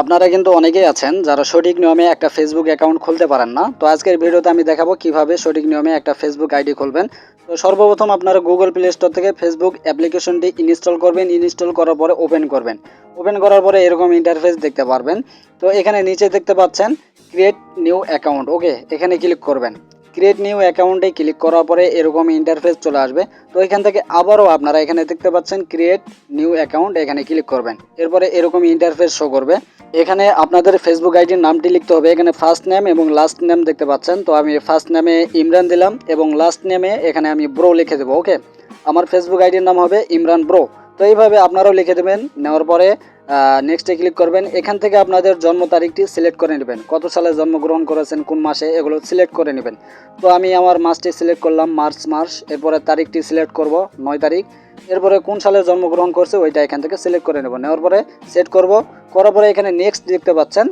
আপনারা কিন্তু অনেকেই আছেন যারা সঠিক নিয়মে একটা ফেসবুক অ্যাকাউন্ট খুলতে পারেন না। তো আজকের ভিডিওতে আমি দেখাবো কীভাবে সঠিক নিয়মে একটা ফেসবুক আইডি খুলবেন। তো সর্বপ্রথম আপনারা গুগল প্লে স্টোর থেকে ফেসবুক অ্যাপ্লিকেশনটি ইনস্টল করবেন। ইনস্টল করার পরে ওপেন করবেন। ওপেন করার পরে এরকম ইন্টারফেস দেখতে পারবেন। তো এখানে নিচে দেখতে পাচ্ছেন ক্রিয়েট নিউ অ্যাকাউন্ট ওকে এখানে ক্লিক করবেন। ক্রিয়েট নিউ অ্যাকাউন্টে ক্লিক করার পরে এরকম ইন্টারফেস চলে আসবে। তো এখান থেকে আবারও আপনারা এখানে দেখতে পাচ্ছেন ক্রিয়েট নিউ অ্যাকাউন্ট এখানে ক্লিক করবেন। এরপরে এরকম ইন্টারফেস শো করবে। এখানে আপনাদের ফেসবুক আইডির নামটি লিখতে হবে। এখানে ফার্স্ট নেম এবং লাস্ট নেম দেখতে পাচ্ছেন। তো আমি ফার্স্ট নেমে ইমরান দিলাম এবং লাস্ট নেমে এখানে আমি ব্রো লিখে দেবো ওকে আমার ফেসবুক আইডির নাম হবে ইমরান ব্রো তো এইভাবে আপনারাও লিখে দেবেন। নেওয়ার পরে নেক্সটে ক্লিক করবেন। এখান থেকে আপনাদের জন্ম তারিখটি সিলেক্ট করে নেবেন। কত সালে জন্মগ্রহণ করেছেন, কোন মাসে, এগুলো সিলেক্ট করে নেবেন। তো আমি আমার মাসটি সিলেক্ট করলাম মার্চ মাস। এরপরে তারিখটি সিলেক্ট করব, নয় তারিখ। এরপরে কোন সালে জন্মগ্রহণ করছে, ওইটা এখান থেকে সিলেক্ট করে নেব। নেওয়ার পরে সেট করব। করার পরে এখানে নেক্সট দেখতে পাচ্ছেন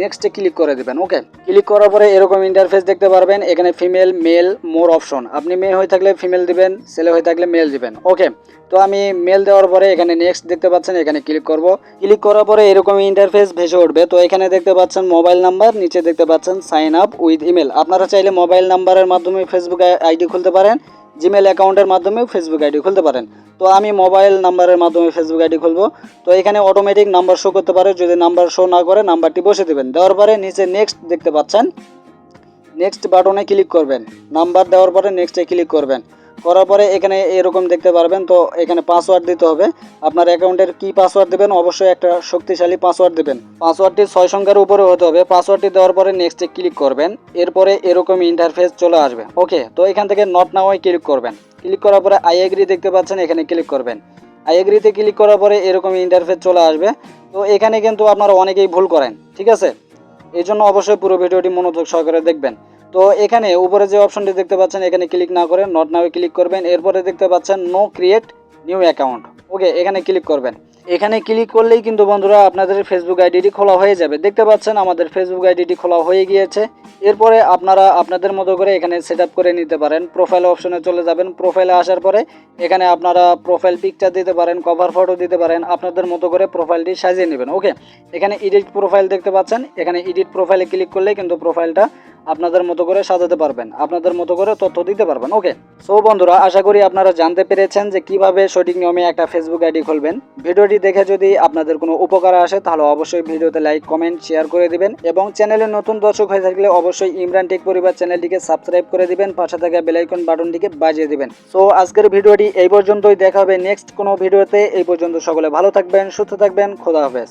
নেক্সটে ক্লিক করে দেবেন ওকে ক্লিক করার পরে এরকম ইন্টারফেস দেখতে পারবেন, এখানে ফিমেল মেল মোর অপশন আপনি মেয়ে হয়ে থাকলে ফিমেল দিবেন, ছেলে হয়ে থাকলে মেল দিবেন ওকে তো আমি মেল দেওয়ার পরে এখানে নেক্সট দেখতে পাচ্ছেন, এখানে ক্লিক করব। ক্লিক করার পরে এরকম ইন্টারফেস ভেসে উঠবে। তো এখানে দেখতে পাচ্ছেন মোবাইল নাম্বার নিচে দেখতে পাচ্ছেন সাইন আপ উইথ ইমেল আপনারা চাইলে মোবাইল নাম্বারের মাধ্যমে ফেসবুক আইডি খুলতে পারেন জিমেল অ্যাকাউন্টের মাধ্যমেও ফেসবুক আইডি খুলতে পারেন। তো আমি মোবাইল নাম্বারের মাধ্যমে ফেসবুক আইডি খুলবো। তো এখানে অটোমেটিক নাম্বার শো করতে পারে। যদি নাম্বার শো না করে নাম্বারটি বসে দেবেন। দেওয়ার পরে নিচে নেক্সট দেখতে পাচ্ছেন। নেক্সট বাটনে ক্লিক করবেন। নাম্বার দেওয়ার পরে নেক্সটে ক্লিক করবেন। করার পরে এখানে এরকম দেখতে পারবেন। তো এখানে পাসওয়ার্ড দিতে হবে। আপনার অ্যাকাউন্টের কি পাসওয়ার্ড দেবেন? অবশ্যই একটা শক্তিশালী পাসওয়ার্ড দেবেন। পাসওয়ার্ডটি ছয় সংখ্যার উপরে হতে হবে। পাসওয়ার্ডটি দেওয়ার পরে নেক্সটে ক্লিক করবেন। এরপরে এরকম ইন্টারফেস চলে আসবে। ওকে তো এখান থেকে নট নাওয়াই ক্লিক করবেন। ক্লিক করার পরে আই এগ্রি দেখতে পাচ্ছেন, এখানে ক্লিক করবেন। আই এগ্রিতে ক্লিক করার পরে এরকম ইন্টারফেস চলে আসবে। তো এখানে কিন্তু আপনারা অনেকেই ভুল করেন, ঠিক আছে? এই জন্য অবশ্যই পুরো ভিডিওটি মনোযোগ সহকারে দেখবেন। তো এখানে উপরে যে অপশনটি দেখতে পাচ্ছেন, এখানে ক্লিক না করে নট নাও ক্লিক করবেন। এরপরে দেখতে পাচ্ছেন no create new account okay এখানে ক্লিক করবেন। এখানে ক্লিক করলেই কিন্তু বন্ধুরা আপনাদের ফেসবুক আইডিটি খোলা হয়ে যাবে। দেখতে পাচ্ছেন আমাদের ফেসবুক আইডিটি খোলা হয়ে গিয়েছে। এরপরে আপনারা আপনাদের মতো করে এখানে সেট করে নিতে পারেন। প্রোফাইল অপশনে চলে যাবেন। প্রোফাইলে আসার পরে এখানে আপনারা প্রোফাইল পিকচার দিতে পারেন কভার ফটো দিতে পারেন। আপনাদের মতো করে প্রোফাইলটি সাজিয়ে নেবেন। ওকে এখানে এডিট প্রোফাইল দেখতে পাচ্ছেন। এখানে এডিট প্রোফাইলে ক্লিক করলে কিন্তু প্রোফাইলটা আপনাদের মতো করে সাজাতে পারবেন, আপনাদের মতো করে তথ্য দিতে পারবেন ওকে সো বন্ধুরা, আশা করি আপনারা জানতে পেরেছেন যে কীভাবে সঠিক নিয়মে একটা ফেসবুক আইডি খুলবেন। ভিডিওটি দেখে যদি আপনাদের কোনো উপকার আসে, তাহলে অবশ্যই ভিডিওতে লাইক কমেন্ট শেয়ার করে দিবেন এবং চ্যানেলে নতুন দর্শক হয়ে থাকলে অবশ্যই ইমরান টেক পরিবার চ্যানেলটিকে সাবস্ক্রাইব করে দিবেন, পাশে থাকা বেলাইকন বাটনটিকে বাজিয়ে দিবেন। সো আজকের ভিডিওটি এই পর্যন্তই, দেখা হবে নেক্সট কোনো ভিডিওতে। এই পর্যন্ত সকলে ভালো থাকবেন, সুস্থ থাকবেন, খোদা হাফেজ।